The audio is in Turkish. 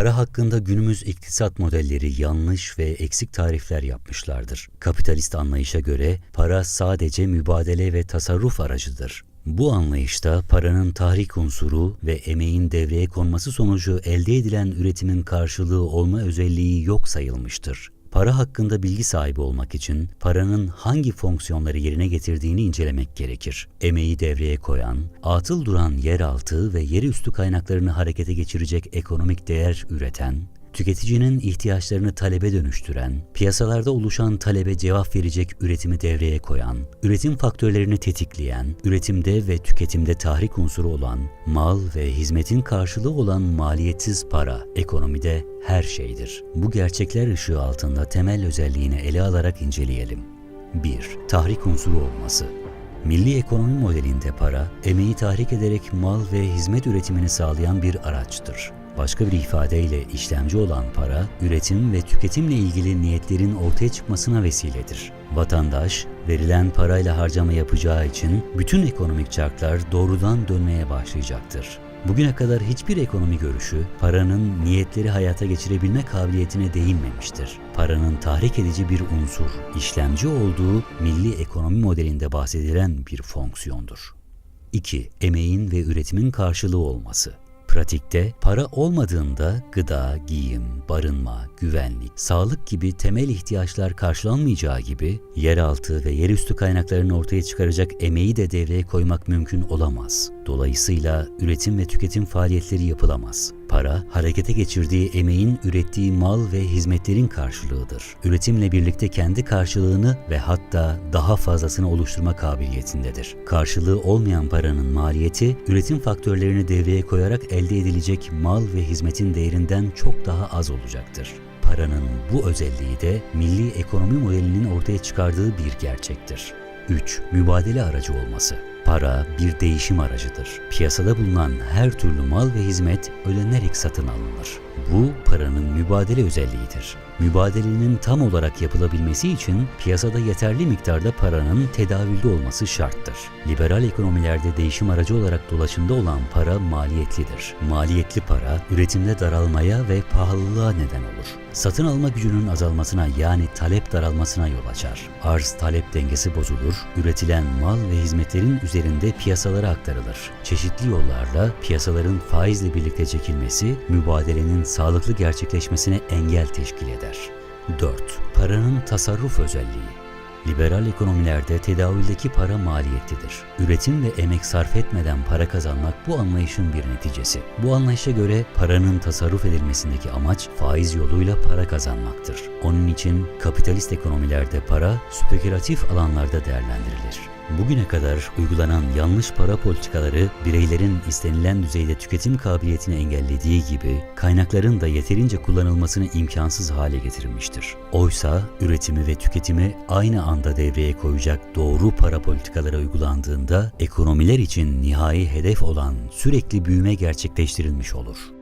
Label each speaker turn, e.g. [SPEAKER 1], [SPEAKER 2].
[SPEAKER 1] Para hakkında günümüz iktisat modelleri yanlış ve eksik tarifler yapmışlardır. Kapitalist anlayışa göre para sadece mübadele ve tasarruf aracıdır. Bu anlayışta paranın tahrik unsuru ve emeğin devreye konması sonucu elde edilen üretimin karşılığı olma özelliği yok sayılmıştır. Para hakkında bilgi sahibi olmak için paranın hangi fonksiyonları yerine getirdiğini incelemek gerekir. Emeği devreye koyan, atıl duran yeraltı ve yeri kaynaklarını harekete geçirecek ekonomik değer üreten, tüketicinin ihtiyaçlarını talebe dönüştüren, piyasalarda oluşan talebe cevap verecek üretimi devreye koyan, üretim faktörlerini tetikleyen, üretimde ve tüketimde tahrik unsuru olan, mal ve hizmetin karşılığı olan maliyetsiz para ekonomide her şeydir. Bu gerçekler ışığı altında temel özelliğini ele alarak inceleyelim. 1. Tahrik unsuru olması Milli ekonomi modelinde para, emeği tahrik ederek mal ve hizmet üretimini sağlayan bir araçtır. Başka bir ifadeyle işlemci olan para, üretim ve tüketimle ilgili niyetlerin ortaya çıkmasına vesiledir. Vatandaş, verilen parayla harcama yapacağı için bütün ekonomik çarklar doğrudan dönmeye başlayacaktır. Bugüne kadar hiçbir ekonomi görüşü paranın niyetleri hayata geçirebilme kabiliyetine değinmemiştir. Paranın tahrik edici bir unsur, işlemci olduğu milli ekonomi modelinde bahsedilen bir fonksiyondur. 2. Emeğin ve üretimin karşılığı olması. Pratikte para olmadığında gıda, giyim, barınma, güvenlik, sağlık gibi temel ihtiyaçlar karşılanmayacağı gibi yeraltı ve yerüstü kaynaklarını ortaya çıkaracak emeği de devreye koymak mümkün olamaz. Dolayısıyla üretim ve tüketim faaliyetleri yapılamaz. Para, harekete geçirdiği emeğin ürettiği mal ve hizmetlerin karşılığıdır. Üretimle birlikte kendi karşılığını ve hatta daha fazlasını oluşturma kabiliyetindedir. Karşılığı olmayan paranın maliyeti, üretim faktörlerini devreye koyarak elde edilecek mal ve hizmetin değerinden çok daha az olacaktır. Paranın bu özelliği de milli ekonomi modelinin ortaya çıkardığı bir gerçektir. 3. Mübadele aracı olması. Para bir değişim aracıdır. Piyasada bulunan her türlü mal ve hizmet ödenerek satın alınır. Bu paranın mübadele özelliğidir. Mübadelenin tam olarak yapılabilmesi için piyasada yeterli miktarda paranın tedavülde olması şarttır. Liberal ekonomilerde değişim aracı olarak dolaşımda olan para maliyetlidir. Maliyetli para üretimde daralmaya ve pahalılığa neden olur. Satın alma gücünün azalmasına yani talep daralmasına yol açar. Arz talep dengesi bozulur, üretilen mal ve hizmetlerin üzerinde piyasalara aktarılır. Çeşitli yollarla piyasaların faizle birlikte çekilmesi mübadelenin sağlıklı gerçekleşmesine engel teşkil eder. 4. Paranın tasarruf özelliği Liberal ekonomilerde tedavüldeki para maliyetlidir. Üretim ve emek sarf etmeden para kazanmak bu anlayışın bir neticesi. Bu anlayışa göre paranın tasarruf edilmesindeki amaç faiz yoluyla para kazanmaktır. Onun için kapitalist ekonomilerde para spekülatif alanlarda değerlendirilir. Bugüne kadar uygulanan yanlış para politikaları bireylerin istenilen düzeyde tüketim kabiliyetini engellediği gibi kaynakların da yeterince kullanılmasını imkansız hale getirmiştir. Oysa üretimi ve tüketimi aynı anda devreye koyacak doğru para politikaları uygulandığında ekonomiler için nihai hedef olan sürekli büyüme gerçekleştirilmiş olur.